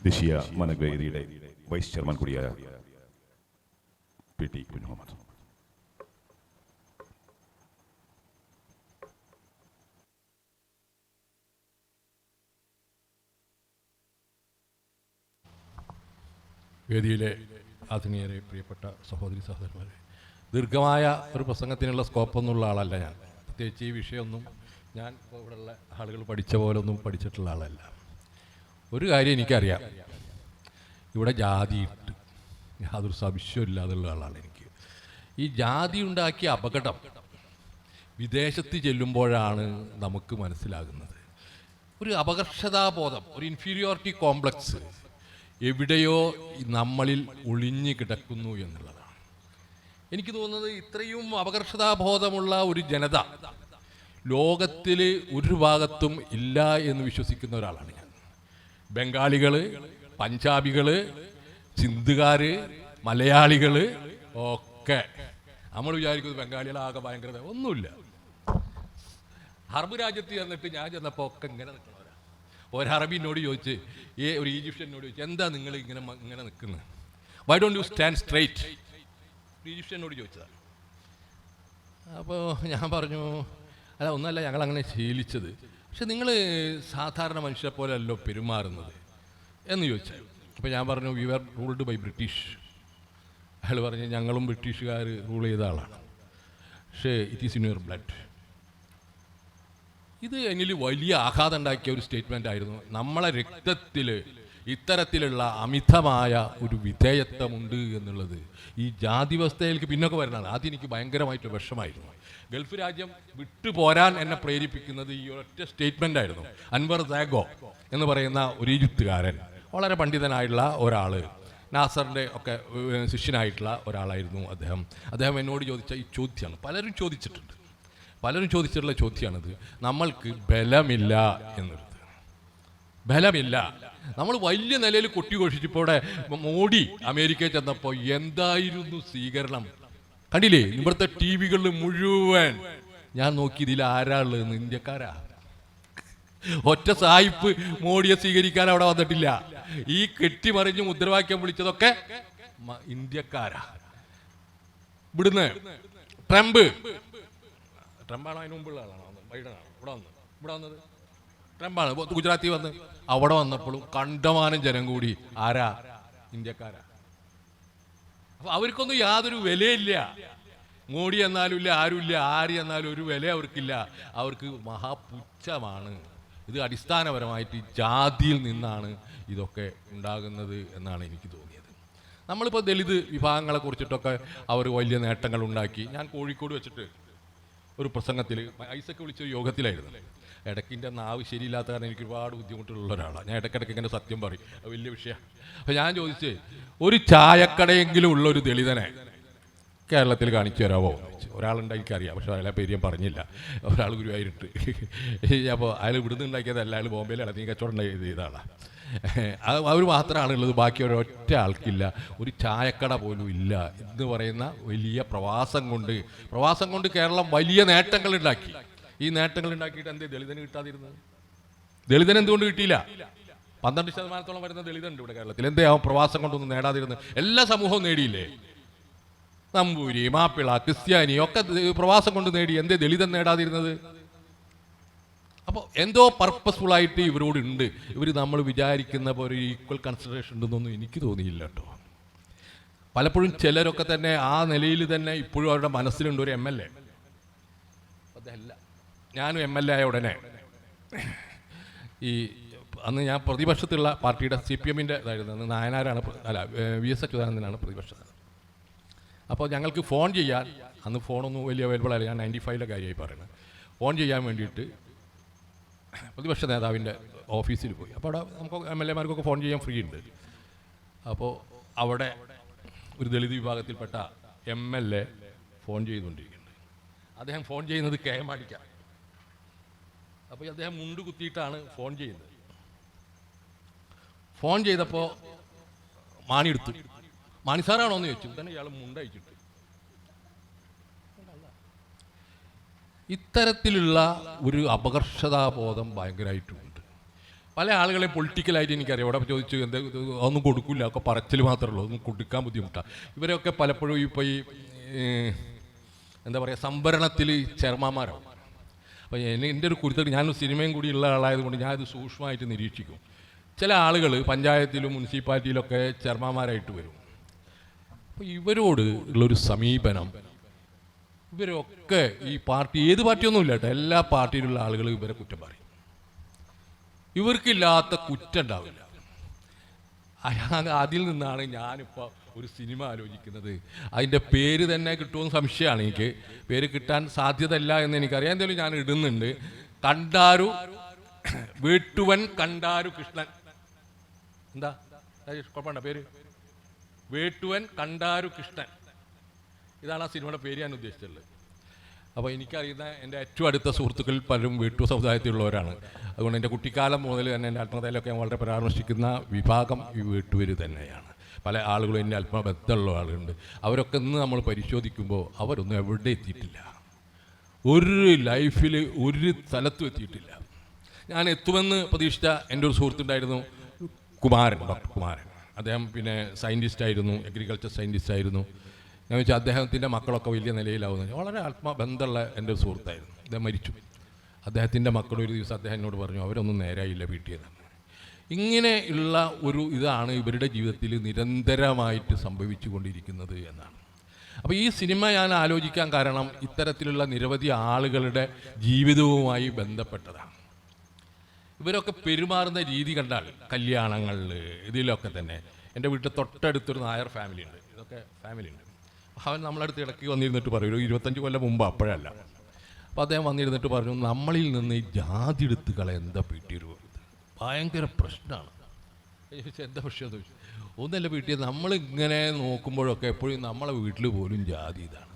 ദേശീയ മനവേദിയുടെ vice chairman കൂടിയായ പി ടി കുഞ്ഞുമുഹമ്മദ് വേദിയിലെ ആധുനികരെ പ്രിയപ്പെട്ട സഹോദരി സഹോദരന്മാരെ ദീർഘമായ ഒരു പ്രസംഗത്തിനുള്ള സ്കോപ്പൊന്നുള്ള ആളല്ല ഞാൻ. പ്രത്യേകിച്ച് ഈ വിഷയമൊന്നും ഞാൻ ഇവിടെയുള്ള ആളുകൾ പഠിച്ച പോലൊന്നും പഠിച്ചിട്ടുള്ള ആളല്ല. ഒരു കാര്യം എനിക്കറിയാം. ഇവിടെ ജാതി ഇട്ട് യാതൊരു സംശയമില്ലാതുള്ള ആളാണ് എനിക്ക്. ഈ ജാതി ഉണ്ടാക്കിയ അപകടം വിദേശത്ത് ചെല്ലുമ്പോഴാണ് നമുക്ക് മനസ്സിലാകുന്നത്. ഒരു അപകർഷതാബോധം ഒരു ഇൻഫീരിയോറിറ്റി കോംപ്ലക്സ് എവിടെയോ നമ്മളിൽ ഒളിഞ്ഞു കിടക്കുന്നു എന്നുള്ളതാണ്. എനിക്ക് തോന്നുന്നത് ഇത്രയും അപകർഷതാബോധമുള്ള ഒരു ജനത ലോകത്തിൽ ഒരു ഭാഗത്തും ഇല്ല എന്ന് വിശ്വസിക്കുന്ന ഒരാളാണ് ഞാൻ ബംഗാളികൾ പഞ്ചാബികൾ മലയാളികൾ ഒക്കെ. നമ്മൾ വിചാരിക്കുന്നത് ബംഗാളികളാകെ ഭയങ്കര ഒന്നുമില്ല. അറബ് രാജ്യത്ത് ചെന്നിട്ട് ഞാൻ ചെന്നപ്പോൾ ഒക്കെ ഇങ്ങനെ നിൽക്കണവരാ ഒരു അറബിനോട് ചോദിച്ച് ഏ ഒരു ഈജിപ്ഷ്യനോട് ചോദിച്ചു എന്താ നിങ്ങൾ ഇങ്ങനെ ഇങ്ങനെ നിൽക്കുന്നത്? Why don't you stand straight ഈജിപ്ഷ്യനോട് ചോദിച്ചതാണ് അപ്പോൾ ഞാൻ പറഞ്ഞു അല്ല ഒന്നല്ല ഞങ്ങൾ അങ്ങനെ ശീലിച്ചത് പക്ഷെ നിങ്ങൾ സാധാരണ മനുഷ്യരെ പോലെ അല്ലോ പെരുമാറുന്നത് എന്ന് ചോദിച്ചാൽ അപ്പോൾ ഞാൻ പറഞ്ഞു you are ruled by British അയാൾ പറഞ്ഞു ഞങ്ങളും ബ്രിട്ടീഷുകാർ റൂൾ ചെയ്ത ആളാണ്. പക്ഷേ it is in your blood ഇത് എന്നിൽ വലിയ ആഘാതം ഉണ്ടാക്കിയ ഒരു സ്റ്റേറ്റ്മെന്റ് ആയിരുന്നു. നമ്മളെ രക്തത്തിൽ ഇത്തരത്തിലുള്ള അമിതമായ ഒരു വിധേയത്വമുണ്ട് എന്നുള്ളത് ഈ ജാതി വ്യവസ്ഥയിലേക്ക് പിന്നൊക്കെ വരുന്നതാണ്. ആദ്യം എനിക്ക് ഭയങ്കരമായിട്ട് വിഷമായിരുന്നു. ഗൾഫ് രാജ്യം വിട്ടുപോരാൻ എന്നെ പ്രേരിപ്പിക്കുന്നത് ഈ ഒറ്റ സ്റ്റേറ്റ്മെന്റ് ആയിരുന്നു. അൻവർ ദാഗോ എന്ന് പറയുന്ന ഒരു ഈജിപ്തുകാരൻ വളരെ പണ്ഡിതനായിട്ടുള്ള ഒരാൾ നാസറിന്റെ ഒക്കെ ശിഷ്യനായിട്ടുള്ള ഒരാളായിരുന്നു അദ്ദേഹം. അദ്ദേഹം എന്നോട് ചോദിച്ച ഈ ചോദ്യമാണ്. പലരും ചോദിച്ചിട്ടുണ്ട്. പലരും ചോദിച്ചിട്ടുള്ള ചോദ്യമാണിത്. നമ്മൾക്ക് ബലമില്ല എന്നുള്ളത്. ബലമില്ല. നമ്മൾ വലിയ നിലയിൽ കൊട്ടിഘോഷിച്ചപ്പോൾ മോഡി അമേരിക്കയിൽ ചെന്നപ്പോൾ എന്തായിരുന്നു സ്വീകരണം? കണ്ടില്ലേ? ഇവിടുത്തെ ടി വികളിൽ മുഴുവൻ ഞാൻ നോക്കി ഇതിൽ ആരാ ഉള്ളതെന്ന് ഇന്ത്യക്കാരാ. ഒറ്റ സായിപ്പ് മോഡിയെ സ്വീകരിക്കാൻ അവിടെ വന്നിട്ടില്ല. ഈ കെട്ടിമറിഞ്ഞ് മുദ്രവാക്യം വിളിച്ചതൊക്കെ ഇന്ത്യക്കാരാ. ഇവിടുന്ന് ട്രംപ്. ട്രംപാണോ അതിന് മുമ്പുള്ള ആളാണോ? ബൈഡനാണോ? ഇവിടെ വന്ന് ഇവിടെ വന്നത്? ട്രംപാണ്. വന്ന്. അവിടെ വന്നപ്പോഴും കണ്ടമാനം ജനം കൂടി. ആരാ? ഇന്ത്യക്കാരാ. അപ്പൊ അവർക്കൊന്നും യാതൊരു വിലയില്ല. മോഡി എന്നാലും ഇല്ല ആരുമില്ല ആര് എന്നാലും ഒരു വില അവർക്കില്ല. അവർക്ക് മഹാപുച്ഛമാണ്. ഇത് അടിസ്ഥാനപരമായിട്ട് ജാതിയിൽ നിന്നാണ് ഇതൊക്കെ ഉണ്ടാകുന്നത് എന്നാണ് എനിക്ക് തോന്നിയത്. നമ്മളിപ്പോൾ ദളിത് വിഭാഗങ്ങളെ കുറിച്ചിട്ടൊക്കെ അവർ വലിയ നേട്ടങ്ങൾ ഉണ്ടാക്കി. ഞാൻ കോഴിക്കോട് വെച്ചിട്ട് ഒരു പ്രസംഗത്തിൽ ഐസക്ക് വിളിച്ച യോഗത്തിലായിരുന്നു. ഇടയ്ക്കിന്റെ നാവ് ശരിയില്ലാത്ത കാരണം എനിക്ക് ഒരുപാട് ബുദ്ധിമുട്ടുള്ള ഒരാളാണ്. ഞാൻ ഇടയ്ക്കിടയ്ക്ക് ഇങ്ങനെ സത്യം പറയും. വലിയ വിഷയമാണ് അപ്പോൾ ഞാൻ ചോദിച്ചേ ഒരു ചായക്കടയെങ്കിലും ഉള്ള ഒരു ദളിതനെ കേരളത്തിൽ കാണിച്ചു തരാമോ ഒരാളുണ്ട് എനിക്കറിയാം പക്ഷെ അയാളെ പേര് ഞാൻ പറഞ്ഞില്ല. ഒരാൾ ഗുരുവായിട്ട് അപ്പോൾ അയാൾ ഇവിടുന്ന് ഉണ്ടാക്കിയതല്ല അയാൾ ബോംബെയിൽ ഇടത്തി കച്ചവടം ചെയ്തതാണ് അവർ മാത്രമാണ് ഉള്ളത് ബാക്കി ഒരൊറ്റ ആൾക്കില്ല. ഒരു ചായക്കട പോലും ഇല്ല എന്ന് പറയുന്ന വലിയ പ്രവാസം കൊണ്ട് പ്രവാസം കൊണ്ട് കേരളം വലിയ നേട്ടങ്ങൾ ഉണ്ടാക്കി. ഈ നേട്ടങ്ങൾ ഉണ്ടാക്കിയിട്ട് എന്തേ ദളിതന് കിട്ടാതിരുന്നത്? ദളിതൻ എന്തുകൊണ്ട് കിട്ടിയില്ല? പന്ത്രണ്ട് ശതമാനത്തോളം വരുന്ന ദളിതുണ്ട് ഇവിടെ കേരളത്തിൽ. എന്തേ ആ പ്രവാസം കൊണ്ടൊന്നും നേടാതിരുന്നത്? എല്ലാ സമൂഹവും നേടിയില്ലേ? നമ്പൂരി മാപ്പിള ക്രിസ്ത്യാനി ഒക്കെ പ്രവാസം കൊണ്ട് നേടി. എന്തേ ദളിതൻ നേടാതിരുന്നത്? അപ്പോൾ എന്തോ പർപ്പസ്ഫുൾ ആയിട്ട് ഇവരോട് ഉണ്ട്. ഇവർ നമ്മൾ വിചാരിക്കുന്ന പോലെ ഒരു ഈക്വൽ കൺസിഡറേഷൻ ഉണ്ടെന്നൊന്നും എനിക്ക് തോന്നിയില്ല കേട്ടോ. പലപ്പോഴും ചിലരൊക്കെ തന്നെ ആ നിലയിൽ തന്നെ ഇപ്പോഴും അവരുടെ മനസ്സിലുണ്ട് ഒരു എം എൽ എ അതല്ല. ഞാനും എം എൽ എ ആയ ഉടനെ ഈ അന്ന് ഞാൻ പ്രതിപക്ഷത്തുള്ള പാർട്ടിയുടെ സി പി എമ്മിന്റെ ഇതായിരുന്നു. അന്ന് നായനാരാണ് അല്ല വി എസ് അച്യുതാനന്ദനാണ് പ്രതിപക്ഷത്ത് അപ്പോൾ ഞങ്ങൾക്ക് ഫോൺ ചെയ്യാൻ അന്ന് ഫോണൊന്നും വലിയ അവൈലബിൾ അല്ല. ഞാൻ നയന്റി ഫൈവിലെ കാര്യമായി പറയുന്നത്. ഫോൺ ചെയ്യാൻ വേണ്ടിയിട്ട് പ്രതിപക്ഷ നേതാവിന്റെ ഓഫീസിൽ പോയി. അപ്പോൾ അവിടെ നമുക്ക് എം എൽ എമാർക്കൊക്കെ ഫോൺ ചെയ്യാൻ ഫ്രീ ഉണ്ട്. അപ്പോൾ അവിടെ ഒരു ദളിത് വിഭാഗത്തിൽപ്പെട്ട എം എൽ എ ഫോൺ ചെയ്തുകൊണ്ടിരിക്കുന്നുണ്ട്. അദ്ദേഹം ഫോൺ ചെയ്യുന്നത് കെ എം മാണിക്കാണ് അപ്പോൾ അദ്ദേഹം മുണ്ട് കുത്തിയിട്ടാണ് ഫോൺ ചെയ്യുന്നത്. ഫോൺ ചെയ്തപ്പോൾ മാണി എടുത്തു. മാണി സാറാണോ എന്ന് ചോദിച്ചു. തന്നെ ഇയാൾ മുണ്ടയച്ചിട്ട് ഇത്തരത്തിലുള്ള ഒരു അപകർഷതാബോധം ഭയങ്കരമായിട്ടുണ്ട് പല ആളുകളെ പൊളിറ്റിക്കലായിട്ട് എനിക്കറിയാം. ഇവിടെ ചോദിച്ചു എന്താ ഒന്നും കൊടുക്കില്ല ഒക്കെ പറച്ചിൽ മാത്രമേ ഉള്ളൂ ഒന്നും കൊടുക്കാൻ ബുദ്ധിമുട്ടാണ് ഇവരൊക്കെ പലപ്പോഴും ഇപ്പോൾ ഈ എന്താ പറയുക സംഭരണത്തിൽ ചെയർമാന്മാരാവും അപ്പോൾ എന്റെ ഒരു കുരുത്തക്ക് ഞാനൊരു സിനിമയും കൂടി ഉള്ള ആളായതുകൊണ്ട് ഞാനത് സൂക്ഷ്മമായിട്ട് നിരീക്ഷിക്കും. ചില ആളുകൾ പഞ്ചായത്തിലും മുനിസിപ്പാലിറ്റിയിലൊക്കെ ചെയർമാന്മാരായിട്ട് വരും. അപ്പോൾ ഇവരോട് ഉള്ളൊരു സമീപനം ഇവരൊക്കെ ഈ പാർട്ടി ഏത് പാർട്ടിയൊന്നും ഇല്ല കേട്ടോ എല്ലാ പാർട്ടിയിലുള്ള ആളുകൾ ഇവരെ കുറ്റം പറയും. ഇവർക്കില്ലാത്ത കുറ്റം ഉണ്ടാവില്ല. അതിൽ നിന്നാണ് ഞാനിപ്പോൾ ഒരു സിനിമ ആലോചിക്കുന്നത്. അതിന്റെ പേര് തന്നെ കിട്ടുമെന്ന് സംശയമാണ് എനിക്ക്. പേര് കിട്ടാൻ സാധ്യതയില്ല എന്ന് എനിക്കറിയാം. എന്തായാലും ഞാൻ ഇടുന്നുണ്ട്. കണ്ടാരു വീട്ടുവൻ കണ്ടാരു കൃഷ്ണൻ. എന്താ? കുഴപ്പമുണ്ടോ? പേര്? വേട്ടുവൻ കണ്ടാരു കൃഷ്ണൻ. ഇതാണ് ആ സിനിമയുടെ പേര് ഞാൻ ഉദ്ദേശിച്ചിട്ടുള്ളത്. അപ്പോൾ എനിക്കറിയുന്ന എന്റെ ഏറ്റവും അടുത്ത സുഹൃത്തുക്കളിൽ പലരും വീട്ടു സമുദായത്തിലുള്ളവരാണ്. അതുകൊണ്ട് എന്റെ കുട്ടിക്കാലം മുതൽ തന്നെ എന്റെ ആത്മകഥയിലൊക്കെ ഞാൻ വളരെ പരാമർശിക്കുന്ന വിഭാഗം ഈ വീട്ടുപേര് തന്നെയാണ്. പല ആളുകളും എന്നെ അല്പം ആളുകളുണ്ട്. അവരൊക്കെ ഇന്ന് നമ്മൾ പരിശോധിക്കുമ്പോൾ അവരൊന്നും എവിടെ എത്തിയിട്ടില്ല. ഒരു ലൈഫിൽ ഒരു സ്ഥലത്തും എത്തിയിട്ടില്ല. ഞാൻ എത്തുമെന്ന് പ്രതീക്ഷിച്ച എന്റെ ഒരു സുഹൃത്തുണ്ടായിരുന്നു കുമാരൻ ഡോക്ടർ കുമാരൻ. അദ്ദേഹം പിന്നെ സയന്റിസ്റ്റ് ആയിരുന്നു അഗ്രികൾച്ചർ സയന്റിസ്റ്റ് ആയിരുന്നു. ഞാൻ വെച്ചാൽ അദ്ദേഹത്തിന്റെ മക്കളൊക്കെ വലിയ നിലയിലാവുന്നു വളരെ ആത്മബന്ധമുള്ള എന്റെ സുഹൃത്തായിരുന്നു. അദ്ദേഹം മരിച്ചു. അദ്ദേഹത്തിന്റെ മക്കൾ ഒരു ദിവസം അദ്ദേഹം എന്നോട് പറഞ്ഞു അവരൊന്നും നേരായില്ല വീട്ടിൽ നിന്ന്. ഇങ്ങനെ ഉള്ള ഒരു ഇതാണ് ഇവരുടെ ജീവിതത്തിൽ നിരന്തരമായിട്ട് സംഭവിച്ചു കൊണ്ടിരിക്കുന്നത് എന്നാണ്. അപ്പോൾ ഈ സിനിമ ഞാൻ ആലോചിക്കാൻ കാരണം ഇത്തരത്തിലുള്ള നിരവധി ആളുകളുടെ ജീവിതവുമായി ബന്ധപ്പെട്ടതാണ്. ഇവരൊക്കെ പെരുമാറുന്ന രീതി കണ്ടാൽ കല്യാണങ്ങളിൽ ഇതിലൊക്കെ തന്നെ. എന്റെ വീട്ടിൽ തൊട്ടടുത്തൊരു നായർ ഫാമിലി ഉണ്ട്. ഇതൊക്കെ ഫാമിലി ഉണ്ട്. അവൻ നമ്മളടുത്ത് ഇടയ്ക്ക് വന്നിരുന്നിട്ട് പറയും ഇരുപത്തഞ്ച് കൊല്ലം മുമ്പ് അപ്പോഴല്ല. അപ്പോൾ അദ്ദേഹം വന്നിരുന്നിട്ട് പറഞ്ഞു നമ്മളിൽ നിന്ന് ഈ ജാതി എടുത്തുകളെ കള എന്താ പീട്ടിയൊരു ഭയങ്കര പ്രശ്നമാണ്. എന്താ പ്രശ്നം ചോദിച്ചു. ഒന്നല്ല വീട്ടിൽ നമ്മളിങ്ങനെ നോക്കുമ്പോഴൊക്കെ എപ്പോഴും നമ്മളെ വീട്ടിൽ പോലും ജാതി ഇതാണ്.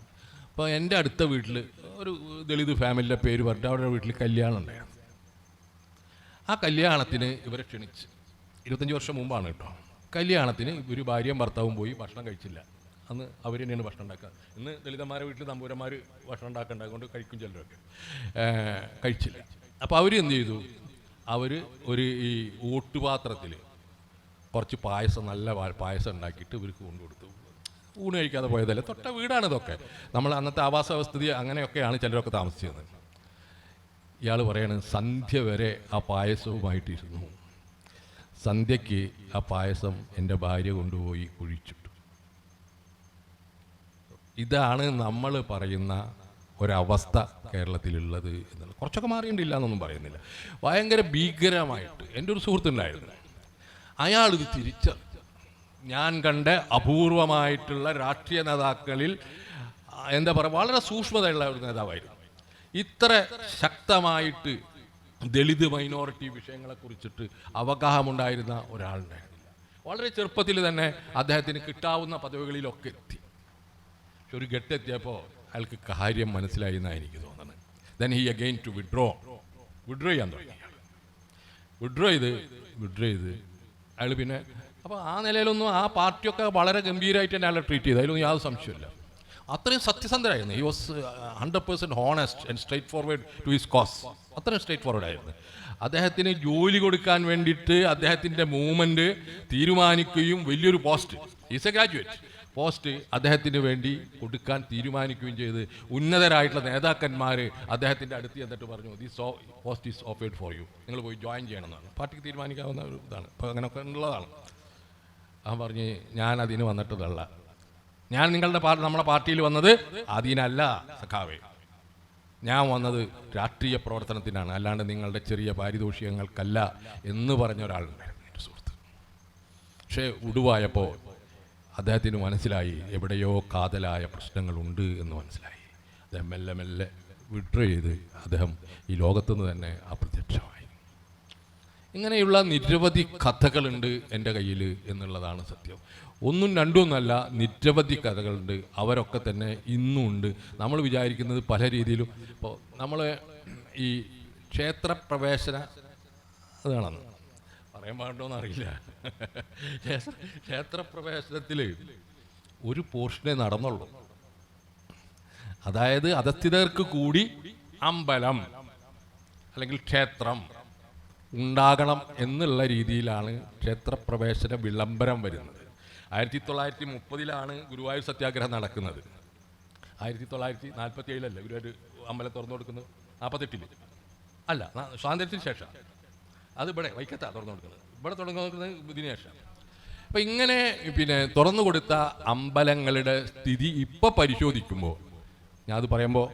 അപ്പോൾ എന്റെ അടുത്ത വീട്ടിൽ ഒരു ദളിത് ഫാമിലിയുടെ പേര് പറഞ്ഞിട്ട് അവരുടെ വീട്ടിൽ കല്യാണം ഉണ്ടായിരുന്നു. ആ കല്യാണത്തിന് ഇവരെ ക്ഷണിച്ച്. ഇരുപത്തഞ്ച് വർഷം മുമ്പാണ് കേട്ടോ. കല്യാണത്തിന് ഇവർ ഭാര്യയും ഭർത്താവും പോയി ഭക്ഷണം കഴിച്ചില്ല. അന്ന് അവർ തന്നെയാണ് ഭക്ഷണം ഉണ്ടാക്കുക. ഇന്ന് ദളിതന്മാരെ വീട്ടിൽ നമ്പൂരന്മാർ ഭക്ഷണം ഉണ്ടാക്കേണ്ടത് കൊണ്ട് കഴിക്കും ചിലരൊക്കെ. കഴിച്ചില്ല. അപ്പോൾ അവർ എന്ത് ചെയ്തു? അവർ ഒരു ഈ ഓട്ടുപാത്രത്തിൽ കുറച്ച് പായസം നല്ല പായസം ഉണ്ടാക്കിയിട്ട് ഇവർക്ക് കൊണ്ടുകൊടുത്തു ഊണ് കഴിക്കാതെ പോയതല്ല? തൊട്ട വീടാണ് ഇതൊക്കെ. നമ്മൾ അന്നത്തെ ആവാസ വ്യവസ്ഥിതി അങ്ങനെയൊക്കെയാണ് ചിലരൊക്കെ താമസിച്ചത്. ഇയാൾ പറയാണ് സന്ധ്യ വരെ ആ പായസവുമായിട്ടിരുന്നു. സന്ധ്യയ്ക്ക് ആ പായസം എന്റെ ഭാര്യ കൊണ്ടുപോയി കുഴിച്ചിട്ടു. ഇതാണ് നമ്മൾ പറയുന്ന ഒരവസ്ഥ കേരളത്തിലുള്ളത് എന്നുള്ളത് കുറച്ചൊക്കെ മാറിയിട്ടില്ല എന്നൊന്നും പറയുന്നില്ല. ഭയങ്കര ഭീകരമായിട്ട് എന്റെ ഒരു സുഹൃത്തുണ്ടായിരുന്നു. അയാൾ ഇത് ഞാൻ കണ്ട അപൂർവമായിട്ടുള്ള രാഷ്ട്രീയ നേതാക്കളിൽ എന്താ പറയുക വളരെ സൂക്ഷ്മതയുള്ള ഒരു നേതാവായിരുന്നു. ഇത്ര ശക്തമായിട്ട് ദളിത് മൈനോറിറ്റി വിഷയങ്ങളെ കുറിച്ചിട്ട് അവഗാഹമുണ്ടായിരുന്ന ഒരാളുടെ വളരെ ചെറുപ്പത്തിൽ തന്നെ അദ്ദേഹത്തിന് കിട്ടാവുന്ന പദവികളിലൊക്കെ എത്തി. പക്ഷെ ഒരു ഘട്ടെത്തിയപ്പോൾ അയാൾക്ക് കാര്യം മനസ്സിലായി എന്നാണ് എനിക്ക് തോന്നുന്നത്. Then he again to withdraw withdraw ചെയ്യാൻ തുടങ്ങി. വിഡ്രോ ചെയ്ത് വിഡ്രോ ചെയ്ത് അയാൾ പിന്നെ അപ്പോൾ ആ നിലയിലൊന്നും ആ പാർട്ടിയൊക്കെ വളരെ ഗംഭീരമായിട്ട് തന്നെ അയാളെ ട്രീറ്റ് ചെയ്തു. അതിലൊന്നും യാതൊരു സംശയമില്ല അത്രയും സത്യസന്ധരായിരുന്നു. He was hundred percent honest and straight forward to his cause അത്രയും സ്ട്രേറ്റ് ഫോർവേഡ് ആയിരുന്നു. അദ്ദേഹത്തിന് ജോലി കൊടുക്കാൻ വേണ്ടിയിട്ട് അദ്ദേഹത്തിന്റെ മൂവ്മെന്റ് തീരുമാനിക്കുകയും വലിയൊരു post is a graduate post അദ്ദേഹത്തിന് വേണ്ടി കൊടുക്കാൻ തീരുമാനിക്കുകയും ചെയ്ത്. ഉന്നതരായിട്ടുള്ള നേതാക്കന്മാർ അദ്ദേഹത്തിന്റെ അടുത്ത് എന്നിട്ട് പറഞ്ഞു the so post is offered for you നിങ്ങൾ പോയി ജോയിൻ ചെയ്യണമെന്നാണ്. പാർട്ടിക്ക് തീരുമാനിക്കാവുന്ന ഒരു ഇതാണ്. അപ്പോൾ അങ്ങനെയൊക്കെ ഉള്ളതാണ്. അവൻ പറഞ്ഞ് ഞാൻ അതിന് വന്നിട്ടതല്ല. ഞാൻ നിങ്ങളുടെ പാർട്ടി നമ്മുടെ പാർട്ടിയിൽ വന്നത് അതിനല്ല സഖാവേ. ഞാൻ വന്നത് രാഷ്ട്രീയ പ്രവർത്തനത്തിനാണ്. അല്ലാണ്ട് നിങ്ങളുടെ ചെറിയ പാരിതോഷികങ്ങൾക്കല്ല എന്ന് പറഞ്ഞ ഒരാളുണ്ടായിരുന്നു എന്റെ സുഹൃത്ത്. പക്ഷേ ഉടുവായപ്പോൾ അദ്ദേഹത്തിന് മനസ്സിലായി എവിടെയോ കാതലായ പ്രശ്നങ്ങളുണ്ട് എന്ന് മനസ്സിലായി. അദ്ദേഹം മെല്ലെ മെല്ലെ വിഡ്രോ ചെയ്ത് അദ്ദേഹം ഈ ലോകത്തുനിന്ന് തന്നെ അപ്രത്യക്ഷമായി. ഇങ്ങനെയുള്ള നിരവധി കഥകളുണ്ട് എന്റെ കയ്യിൽ എന്നുള്ളതാണ് സത്യം. ഒന്നും രണ്ടുമൊന്നല്ല നിരവധി കഥകളുണ്ട്. അവരൊക്കെ തന്നെ ഇന്നും ഉണ്ട്. നമ്മൾ വിചാരിക്കുന്നത് പല രീതിയിലും ഇപ്പോൾ നമ്മൾ ഈ ക്ഷേത്രപ്രവേശന അതാണെന്ന് പറയാൻ പാടുണ്ടോന്ന് അറിയില്ല. ക്ഷേത്രപ്രവേശനത്തിൽ ഒരു പോർഷനെ നടന്നുള്ളൂ. അതായത് അധസ്ഥിതർക്ക് കൂടി അമ്പലം അല്ലെങ്കിൽ ക്ഷേത്രം ഉണ്ടാകണം എന്നുള്ള രീതിയിലാണ് ക്ഷേത്രപ്രവേശന വിളംബരം വരുന്നത്. ആയിരത്തി തൊള്ളായിരത്തി മുപ്പതിലാണ് ഗുരുവായൂർ സത്യാഗ്രഹം നടക്കുന്നത്. ആയിരത്തി തൊള്ളായിരത്തി നാൽപ്പത്തി ഏഴിലല്ലേ ഗുരുവായൂർ അമ്പലം തുറന്നു കൊടുക്കുന്നത്? നാൽപ്പത്തെട്ടിൽ അല്ല സ്വാതന്ത്ര്യത്തിന് ശേഷം. അത് ഇവിടെ വൈക്കത്താ തുറന്നു കൊടുക്കുന്നത് ഇവിടെ തുറന്നു കൊടുക്കുന്നത് ശേഷം അപ്പം ഇങ്ങനെ പിന്നെ തുറന്നു കൊടുത്ത അമ്പലങ്ങളുടെ സ്ഥിതി ഇപ്പൊ പരിശോധിക്കുമ്പോൾ ഞാൻ അത് പറയുമ്പോൾ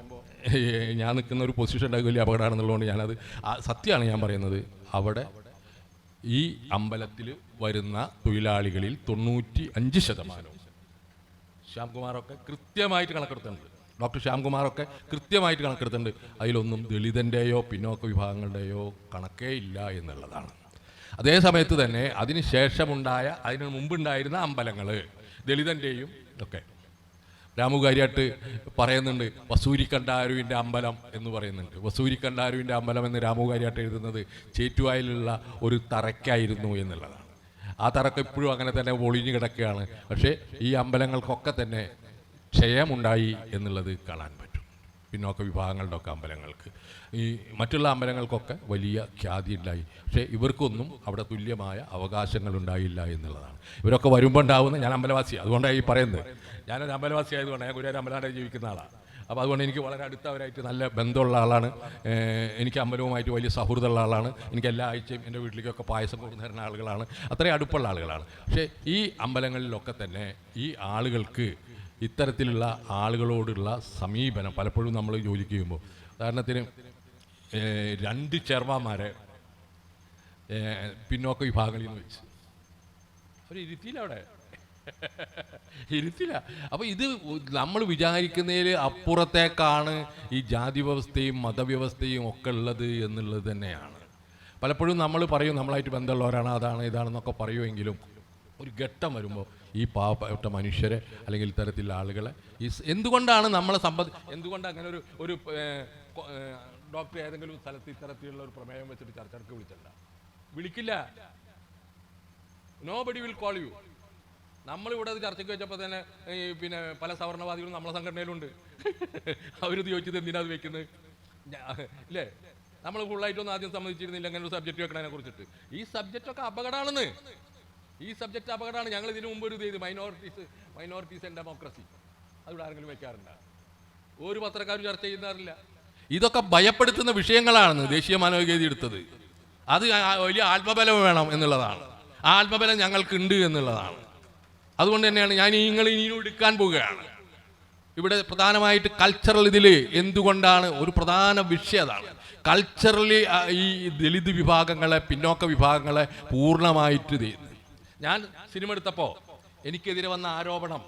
ഞാൻ നിൽക്കുന്ന ഒരു പൊസിഷൻ ഉണ്ടാകും വലിയ അപകടമാണെന്നുള്ളതുകൊണ്ട് ഞാനത് സത്യമാണ് ഞാൻ പറയുന്നത്. അവിടെ ഈ അമ്പലത്തിൽ വരുന്ന തൊഴിലാളികളിൽ തൊണ്ണൂറ്റി അഞ്ച് ശതമാനവും ശ്യാംകുമാറൊക്കെ കൃത്യമായിട്ട് കണക്കെടുത്തിട്ടുണ്ട്. ഡോക്ടർ ശ്യാംകുമാറൊക്കെ കൃത്യമായിട്ട് കണക്കെടുത്തിട്ടുണ്ട്. അതിലൊന്നും ദളിതന്റെയോ പിന്നോക്ക വിഭാഗങ്ങളുടെയോ കണക്കേ ഇല്ല എന്നുള്ളതാണ്. അതേ സമയത്ത് തന്നെ അതിന് ശേഷമുണ്ടായ അതിന് മുമ്പുണ്ടായിരുന്ന അമ്പലങ്ങൾ ദളിതന്റെയും ഇതൊക്കെ രാമുകാരിയായിട്ട് പറയുന്നുണ്ട് വസൂരി കണ്ടാരുവിന്റെ അമ്പലം എന്ന് പറയുന്നുണ്ട്. വസൂരി കണ്ടാരുവിന്റെ അമ്പലം എന്ന് രാമുകാരിയായിട്ട് എഴുതുന്നത് ചേറ്റുവായിലുള്ള ഒരു തറയ്ക്കായിരുന്നു എന്നുള്ളതാണ്. ആ തറക്ക് ഇപ്പോഴും അങ്ങനെ തന്നെ ഒളിഞ്ഞു കിടക്കുകയാണ്. പക്ഷേ ഈ അമ്പലങ്ങൾക്കൊക്കെ തന്നെ ക്ഷയമുണ്ടായി എന്നുള്ളത് കാണാൻ പറ്റും. പിന്നോക്ക വിഭാഗങ്ങളുടെ ഒക്കെ അമ്പലങ്ങൾക്ക്. ഈ മറ്റുള്ള അമ്പലങ്ങൾക്കൊക്കെ വലിയ ഖ്യാതി ഉണ്ടായി പക്ഷേ ഇവർക്കൊന്നും അവിടെ തുല്യമായ അവകാശങ്ങൾ ഉണ്ടായില്ല എന്നുള്ളതാണ്. ഇവരൊക്കെ വരുമ്പോൾ ഉണ്ടാവുന്ന ഞാൻ അമ്പലവാസി. അതുകൊണ്ടാണ് ഈ പറയുന്നത്. ഞാനൊരു അമ്പലവാസി ആയതുകൊണ്ട് ഞാൻ ഗുരുവായൂർ അമ്പലനാടെ ജീവിക്കുന്ന ആളാണ്. അപ്പോൾ അതുകൊണ്ട് എനിക്ക് വളരെ അടുത്തവരായിട്ട് നല്ല ബന്ധമുള്ള ആളാണ്. എനിക്ക് അമ്പലവുമായിട്ട് വലിയ സൗഹൃദമുള്ള ആളാണ്. എനിക്ക് എല്ലാ ആഴ്ചയും എന്റെ വീട്ടിലേക്കൊക്കെ പായസം കൊണ്ടു തരുന്ന ആളുകളാണ്. അത്രയും അടുപ്പുള്ള ആളുകളാണ്. പക്ഷേ ഈ അമ്പലങ്ങളിലൊക്കെ തന്നെ ഈ ആളുകൾക്ക് ഇത്തരത്തിലുള്ള ആളുകളോടുള്ള സമീപനം പലപ്പോഴും നമ്മൾ ജോലിക്ക് ചെയ്യുമ്പോൾ. ഉദാഹരണത്തിന് രണ്ട് ചെയർമാന്മാരെ പിന്നോക്ക വിഭാഗങ്ങളിൽ നിന്ന് വെച്ച്. അവർ ഇരുത്തിയില്ല അവിടെ. ഇരുത്തില്ല അപ്പൊ ഇത് നമ്മൾ വിചാരിക്കുന്നതിൽ അപ്പുറത്തേക്കാണ് ഈ ജാതി വ്യവസ്ഥയും മതവ്യവസ്ഥയും ഒക്കെ ഉള്ളത് എന്നുള്ളത് തന്നെയാണ്. പലപ്പോഴും നമ്മൾ പറയും നമ്മളായിട്ട് ബന്ധമുള്ളവരാണ് അതാണ് ഇതാണെന്നൊക്കെ പറയുമെങ്കിലും ഒരു ഘട്ടം വരുമ്പോൾ ഈ പാവപ്പെട്ട മനുഷ്യരെ അല്ലെങ്കിൽ ഇത്തരത്തിലുള്ള ആളുകളെ ഈ എന്തുകൊണ്ടാണ് നമ്മളെ സമ്പത്ത് എന്തുകൊണ്ട് അങ്ങനെ ഒരു ഒരു ഡോക്ടർ ഏതെങ്കിലും സ്ഥലത്ത് ഇത്തരത്തിലുള്ള ഒരു പ്രമേയം വെച്ചിട്ട് ചർച്ചയ്ക്ക് വിളിച്ചല്ല വിളിക്കില്ല. Nobody will call you നമ്മളിവിടെ അത് ചർച്ചയ്ക്ക് വെച്ചപ്പോൾ തന്നെ ഈ പിന്നെ പല സവർണവാദികളും നമ്മളെ സംഘടനയിലുണ്ട്. അവരിത് ചോദിച്ചത് എന്തിനാ അത് വെക്കുന്നത് അല്ലേ നമ്മൾ ഫുള്ളായിട്ടൊന്നും ആദ്യം സമ്മതിച്ചിരുന്നില്ല. അങ്ങനെ ഒരു സബ്ജക്റ്റ് വെക്കണതിനെ കുറിച്ചിട്ട്. ഈ സബ്ജക്റ്റൊക്കെ അപകടമാണെന്ന്. ഈ സബ്ജക്റ്റ് അപകടമാണ് ഞങ്ങൾ ഇതിനു മുമ്പ് ഒരു ഇത് മൈനോറിറ്റീസ് മൈനോറിറ്റീസ് ആൻഡ് ഡെമോക്രസി അതിവിടെ ആരെങ്കിലും വെക്കാറുണ്ട്? ഒരു പത്രക്കാരും ചർച്ച ചെയ്യുന്നാറില്ല ഇതൊക്കെ ഭയപ്പെടുത്തുന്ന വിഷയങ്ങളാണ് ദേശീയ മാനവികേതി എടുത്തത്. അത് വലിയ ആത്മബലം വേണം എന്നുള്ളതാണ്. ആത്മബലം ഞങ്ങൾക്കുണ്ട് എന്നുള്ളതാണ്. അതുകൊണ്ട് തന്നെയാണ് ഞാൻ നിങ്ങൾ ഇനിയും എടുക്കാൻ പോവുകയാണ്. ഇവിടെ പ്രധാനമായിട്ട് കൾച്ചറൽ ഇതിൽ എന്തുകൊണ്ടാണ് ഒരു പ്രധാന വിഷയം അതാണ്. കൾച്ചറലി ഈ ദളിത് വിഭാഗങ്ങളെ പിന്നോക്ക വിഭാഗങ്ങളെ പൂർണമായിട്ട് ഞാൻ സിനിമ എടുത്തപ്പോൾ എനിക്കെതിരെ വന്ന ആരോപണം.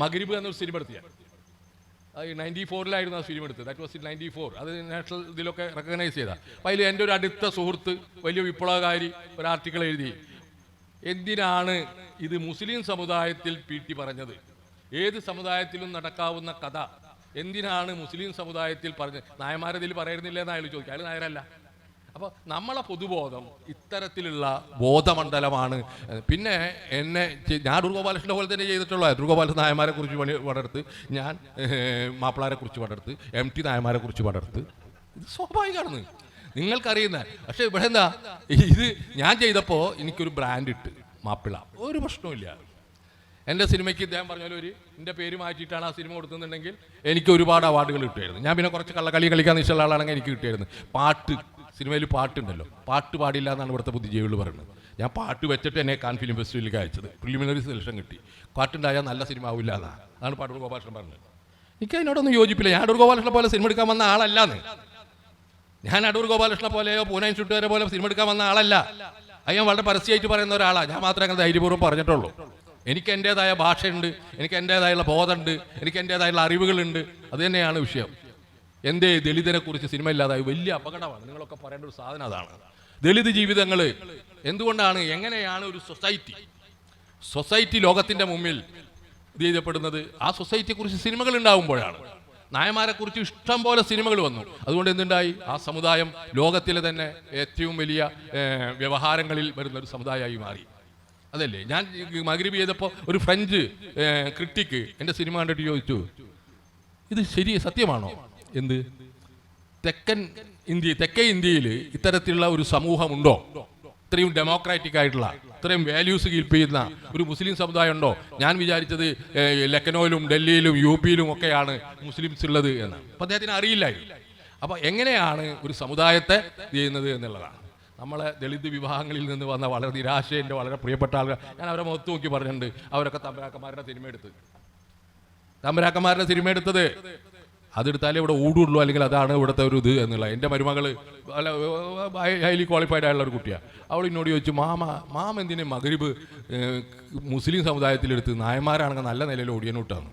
മകരിബ് എന്നൊരു സിനിമ എടുത്തിയ. നയന്റി ഫോറിലായിരുന്നു ആ സിനിമ എടുത്തത്. That was in ninety four അത് നാഷണൽ ഇതിലൊക്കെ റെക്കഗ്നൈസ് ചെയ്ത. അപ്പം അതിൽ എന്റെ ഒരു അടുത്ത സുഹൃത്ത് വലിയ വിപ്ലവകാരി ഒരു ആർട്ടിക്കിൾ എഴുതി. എന്തിനാണ് ഇത് മുസ്ലിം സമുദായത്തിൽ പി ടി പറഞ്ഞത്? ഏത് സമുദായത്തിലും നടക്കാവുന്ന കഥ. എന്തിനാണ് മുസ്ലിം സമുദായത്തിൽ പറഞ്ഞത്? നായന്മാരതിൽ പറയുന്നില്ല എന്ന് അയാൾ ചോദിക്കുക അയാൾ നായരല്ല. അപ്പോൾ നമ്മളെ പൊതുബോധം ഇത്തരത്തിലുള്ള ബോധമണ്ഡലമാണ്. പിന്നെ എന്നെ ഞാൻ ദുർഗോപാലകൃഷ്ണനെ പോലെ തന്നെ ചെയ്തിട്ടുള്ളത് ദുർഗോപാലകൃഷ്ണ നായന്മാരെ കുറിച്ച് പണി പടർത്ത് ഞാൻ മാപ്പിളാരെ കുറിച്ച് പടർത്ത് എം ടി നായന്മാരെ കുറിച്ച് പടർത്ത് ഇത് സ്വാഭാവികമാണ്. നിങ്ങൾക്കറിയുന്ന പക്ഷേ ഇവിടെ എന്താ ഇത് ഞാൻ ചെയ്തപ്പോൾ എനിക്കൊരു ബ്രാൻഡ് ഇട്ട് മാപ്പിള. ഒരു പ്രശ്നമില്ല എന്റെ സിനിമയ്ക്ക് ഇദ്ദേഹം പറഞ്ഞ പോലെ ഒരു എന്റെ പേര് മാറ്റിയിട്ടാണ് ആ സിനിമ കൊടുക്കുന്നുണ്ടെങ്കിൽ എനിക്ക് ഒരുപാട് അവാർഡുകൾ കിട്ടുമായിരുന്നു. ഞാൻ പിന്നെ കുറച്ച് കള്ളക്കളി കളിക്കാൻ ഇഷ്ടമുള്ള ആളാണെങ്കിൽ എനിക്ക് കിട്ടിയായിരുന്നു പാട്ട് സിനിമയിൽ പാട്ടുണ്ടല്ലോ. പാട്ട് പാടില്ല എന്നാണ് ഇവിടുത്തെ ബുദ്ധിജീവികൾ പറയുന്നത്. ഞാൻ പാട്ട് വെച്ചിട്ട് എന്നെ കാൻ ഫിലിം ഫെസ്റ്റിവലിൽ അയച്ചത് പ്രിലിമിനറി സെലക്ഷൻ കിട്ടി. പാട്ടുണ്ടായാൽ നല്ല സിനിമ ആവില്ല എന്നാണ് അതാണ് പാട്ടൂർ ഗോപാലകൃഷ്ണൻ പറഞ്ഞത്. എനിക്ക് അതിനോടൊന്നും യോജിപ്പില്ല. ഞാൻ അടൂർ ഗോപാലകൃഷ്ണ പോലെ സിനിമ എടുക്കാൻ വന്ന ആളല്ലാന്ന് ഞാൻ അടൂർ ഗോപാലകൃഷ്ണ പോലെയോ പൂനൈൻ ചുട്ടുകാരെ പോലെ സിനിമ എടുക്കാൻ വന്ന ആളല്ല. അത് ഞാൻ വളരെ പരസ്യമായിട്ട് പറയുന്ന ഒരാളാണ് ഞാൻ മാത്രമേ അങ്ങനെ ധൈര്യപൂർവം പറഞ്ഞിട്ടുള്ളൂ. എനിക്ക് എന്റെതായ ഭാഷയുണ്ട് എനിക്ക് എന്റെതായുള്ള ബോധമുണ്ട് എനിക്ക് എന്റെതായുള്ള അറിവുകളുണ്ട്. അത് തന്നെയാണ് വിഷയം. എന്തേ ദളിതനെ കുറിച്ച് സിനിമ ഇല്ലാതായി? വലിയ അപകടമാണ്. നിങ്ങളൊക്കെ പറയേണ്ട ഒരു സാധനം അതാണ്. ദളിത് ജീവിതങ്ങൾ എന്തുകൊണ്ടാണ് എങ്ങനെയാണ് ഒരു സൊസൈറ്റി സൊസൈറ്റി ലോകത്തിന്റെ മുമ്പിൽ ഇത് ചെയ്യപ്പെടുന്നത്? ആ സൊസൈറ്റിയെ കുറിച്ച് സിനിമകൾ ഉണ്ടാകുമ്പോഴാണ് നായന്മാരെ കുറിച്ച് ഇഷ്ടം പോലെ സിനിമകൾ വന്നു. അതുകൊണ്ട് എന്തുണ്ടായി? ആ സമുദായം ലോകത്തിലെ തന്നെ ഏറ്റവും വലിയ വ്യവഹാരങ്ങളിൽ വരുന്ന ഒരു സമുദായമായി മാറി. അതല്ലേ? ഞാൻ മകരീബ് ചെയ്തപ്പോൾ ഒരു ഫ്രഞ്ച് ക്രിട്ടിക്ക് എന്റെ സിനിമ കണ്ടിട്ട് ചോദിച്ചു ഇത് ശരി സത്യമാണോ? എന്ത്? തെക്കൻ ഇന്ത്യ തെക്കേ ഇന്ത്യയിൽ ഇത്തരത്തിലുള്ള ഒരു സമൂഹമുണ്ടോ? ഇത്രയും ഡെമോക്രാറ്റിക് ആയിട്ടുള്ള ഇത്രയും വാല്യൂസ് കീപ്പ് ചെയ്യുന്ന ഒരു മുസ്ലിം സമുദായം ഉണ്ടോ ഞാൻ വിചാരിച്ചത് ലക്നൌവിലും ഡൽഹിയിലും യു പിയിലും ഒക്കെയാണ് മുസ്ലിംസ് ഉള്ളത് എന്ന്. അപ്പം അദ്ദേഹത്തിന് അറിയില്ലായിരുന്നു. അപ്പോൾ എങ്ങനെയാണ് ഒരു സമുദായത്തെ ചെയ്യുന്നത് എന്നുള്ളതാണ്. നമ്മളെ ദളിത് വിവാഹങ്ങളിൽ നിന്ന് വന്ന വളരെ നിരാശ എന്റെ വളരെ പ്രിയപ്പെട്ട ആളുകൾ ഞാൻ അവരെ മുഖത്ത് നോക്കി പറഞ്ഞിട്ടുണ്ട്. അവരൊക്കെ തമ്പരാക്കന്മാരുടെ സിനിമ എടുത്ത്. തമ്പരാക്കന്മാരുടെ സിനിമ എടുത്തത് അതെടുത്താലേ ഇവിടെ ഊടുള്ളൂ അല്ലെങ്കിൽ അതാണ് ഇവിടുത്തെ ഒരു ഇത് എന്നുള്ള. എന്റെ മരുമകൾ ഹൈലി ക്വാളിഫൈഡ് ആയുള്ള ഒരു കുട്ടിയാണ് അവൾ എന്നോട് ചോദിച്ചു മാമ മാമ എന്തിനെ മകരിബ് മുസ്ലിം സമുദായത്തിലെടുത്ത് നായന്മാരാണെങ്കിൽ നല്ല നിലയിൽ ഓടിയനൂട്ടാണ്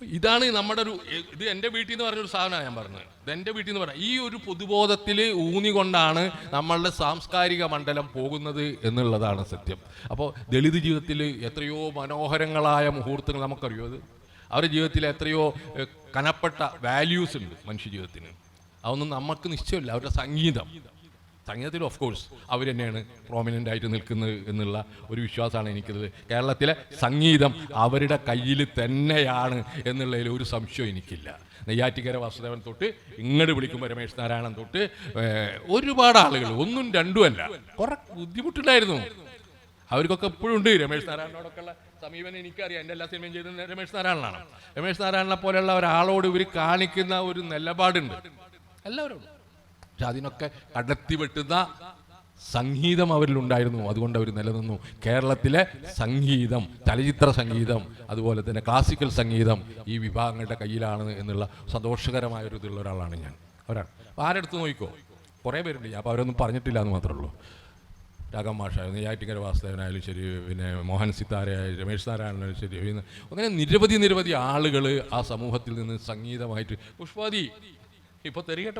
ഇതാണ് നമ്മുടെ ഒരു ഇത് എന്റെ വീട്ടിൽ നിന്ന് പറഞ്ഞൊരു സാധനമാണ് ഞാൻ പറഞ്ഞത്. ഇത് എന്റെ വീട്ടിൽ നിന്ന് പറഞ്ഞ ഈ ഒരു പൊതുബോധത്തിൽ ഊന്നിക്കൊണ്ടാണ് നമ്മളുടെ സാംസ്കാരിക മണ്ഡലം പോകുന്നത് എന്നുള്ളതാണ് സത്യം. അപ്പോൾ ദളിത് ജീവിതത്തിൽ എത്രയോ മനോഹരങ്ങളായ മുഹൂർത്തങ്ങൾ നമുക്കറിയോ അത്? അവരുടെ ജീവിതത്തിൽ എത്രയോ കനപ്പെട്ട വാല്യൂസ് ഉണ്ട് മനുഷ്യ ജീവിതത്തിന്. അതൊന്നും നമുക്ക് നിശ്ചയമില്ല. അവരുടെ സംഗീതം. സംഗീതത്തിൽ ഓഫ് കോഴ്സ് അവർ തന്നെയാണ് പ്രോമിനന്റ് ആയിട്ട് നിൽക്കുന്നത് എന്നുള്ള ഒരു വിശ്വാസമാണ് എനിക്കത് കേരളത്തിലെ സംഗീതം അവരുടെ കയ്യിൽ തന്നെയാണ് എന്നുള്ളതിൽ ഒരു സംശയം എനിക്കില്ല. നെയ്യാറ്റിക്കര വാസുദേവൻ തൊട്ട് ഇങ്ങോട്ട് വിളിക്കും രമേശ് നാരായണൻ തൊട്ട് ഒരുപാട് ആളുകൾ ഒന്നും രണ്ടുമല്ല കുറെ ബുദ്ധിമുട്ടുണ്ടായിരുന്നു. അവർക്കൊക്കെ എപ്പോഴും ഉണ്ട്. രമേശ് നാരായണനോടൊക്കെയുള്ള സമീപനം എനിക്കറിയാം. എന്റെ എല്ലാ സിനിമയും ചെയ്തത് രമേശ് നാരായണനാണ്. രമേശ് നാരായണനെ പോലെയുള്ള ഒരാളോട് ഇവർ കാണിക്കുന്ന ഒരു നിലപാടുണ്ട്. എല്ലാവരും പക്ഷെ അതിനൊക്കെ കടത്തി വെട്ടുന്ന സംഗീതം അവരിലുണ്ടായിരുന്നു അതുകൊണ്ട് അവർ നിലനിന്നു. കേരളത്തിലെ സംഗീതം ചലച്ചിത്ര സംഗീതം അതുപോലെ തന്നെ ക്ലാസിക്കൽ സംഗീതം ഈ വിഭാഗങ്ങളുടെ കയ്യിലാണ് എന്നുള്ള സന്തോഷകരമായ ഒരു ഇതുള്ള ഒരാളാണ് ഞാൻ. ഒരാൾ. ആരെടുത്ത് നോക്കിക്കോ? കുറേ പേരുണ്ട്. അപ്പോൾ അവരൊന്നും പറഞ്ഞിട്ടില്ല എന്ന് മാത്രമേ ഉള്ളൂ. രാഘവ മാഷായിരുന്നു. നെയ്യാറ്റിക്കര വാസുദേവനായാലും ശരി പിന്നെ മോഹൻ സിത്താരയായാലും രമേശ് നാരായണനായാലും ശരി അങ്ങനെ നിരവധി നിരവധി ആളുകൾ ആ സമൂഹത്തിൽ നിന്ന് സംഗീതമായിട്ട് പുഷ്പാതി ഇപ്പോൾ തെറികെട്ട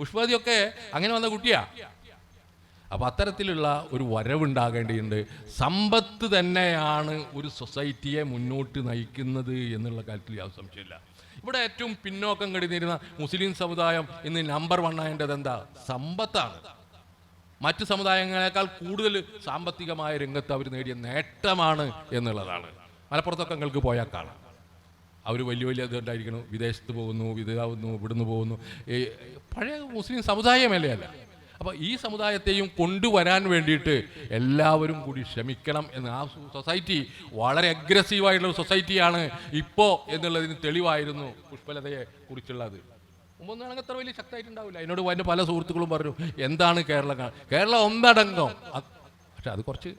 പുഷ്പാതി ഒക്കെ അങ്ങനെ വന്ന കുട്ടിയാ. അപ്പൊ അത്തരത്തിലുള്ള ഒരു വരവുണ്ടാകേണ്ടിയുണ്ട് സമ്പത്ത് തന്നെയാണ് ഒരു സൊസൈറ്റിയെ മുന്നോട്ട് നയിക്കുന്നത് എന്നുള്ള കാര്യത്തിൽ യാതൊരു സംശയമില്ല ഇവിടെ ഏറ്റവും പിന്നോക്കം കടിഞ്ഞിരുന്ന മുസ്ലിം സമുദായം ഇന്ന് നമ്പർ വൺ ആയേണ്ടത് എന്താ? സമ്പത്താണ്. മറ്റു സമുദായങ്ങളെക്കാൾ കൂടുതൽ സാമ്പത്തികമായ രംഗത്ത് അവർ നേടിയ നേട്ടമാണ് എന്നുള്ളതാണ്. മലപ്പുറത്തൊക്കെ നിങ്ങൾക്ക് പോയാൽ കാണാം. അവർ വലിയ വലിയ ഇതുണ്ടായിരിക്കണം വിദേശത്ത് പോകുന്നു വിതാവുന്നു ഇവിടുന്ന് പോകുന്നു. പഴയ മുസ്ലിം സമുദായമല്ലേ അല്ല. അപ്പോൾ ഈ സമുദായത്തെയും കൊണ്ടുവരാൻ വേണ്ടിയിട്ട് എല്ലാവരും കൂടി ശ്രമിക്കണം എന്ന് ആ സൊസൈറ്റി വളരെ അഗ്രസീവായിട്ടുള്ള സൊസൈറ്റിയാണ് ഇപ്പോൾ എന്നുള്ളതിന് തെളിവായിരുന്നു പുഷ്പലതയെ കുറിച്ചുള്ളത്. മുമ്പൊന്നാണെങ്കിൽ അത്ര വലിയ ശക്തമായിട്ടുണ്ടാവില്ല. എന്നോട് എന്റെ പല സുഹൃത്തുക്കളും പറഞ്ഞു എന്താണ് കേരളം കേരളം ഒന്നടങ്കം. പക്ഷെ അത് കുറച്ച്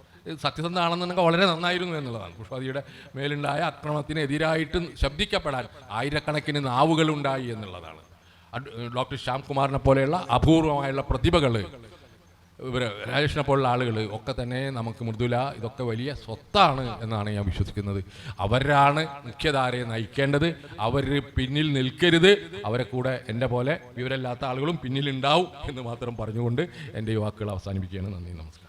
സത്യസന്ധമാണെന്നുണ്ടെങ്കിൽ വളരെ നന്നായിരുന്നു എന്നുള്ളതാണ്. പുഷ്പതിയുടെ മേലുണ്ടായ അക്രമത്തിനെതിരായിട്ട് ശബ്ദിക്കപ്പെടാൻ ആയിരക്കണക്കിന് നാവുകളുണ്ടായി എന്നുള്ളതാണ്. ഡോക്ടർ ശ്യാംകുമാറിനെ പോലെയുള്ള അപൂർവമായുള്ള പ്രതിഭകൾ ഇവർ രാജേഷിനെ പോലുള്ള ആളുകൾ ഒക്കെ തന്നെ നമുക്ക് മൃദുല ഇതൊക്കെ വലിയ സ്വത്താണ് എന്നാണ് ഞാൻ വിശ്വസിക്കുന്നത്. അവരാണ് മുഖ്യധാരയെ നയിക്കേണ്ടത്. അവർ പിന്നിൽ നിൽക്കരുത്. അവരെ കൂടെ എന്റെ പോലെ വിവരമില്ലാത്ത ആളുകളും പിന്നിലുണ്ടാവും എന്ന് മാത്രം പറഞ്ഞുകൊണ്ട് എന്റെ യുവാക്കൾ അവസാനിപ്പിക്കുകയാണ്. നന്ദി നമസ്കാരം.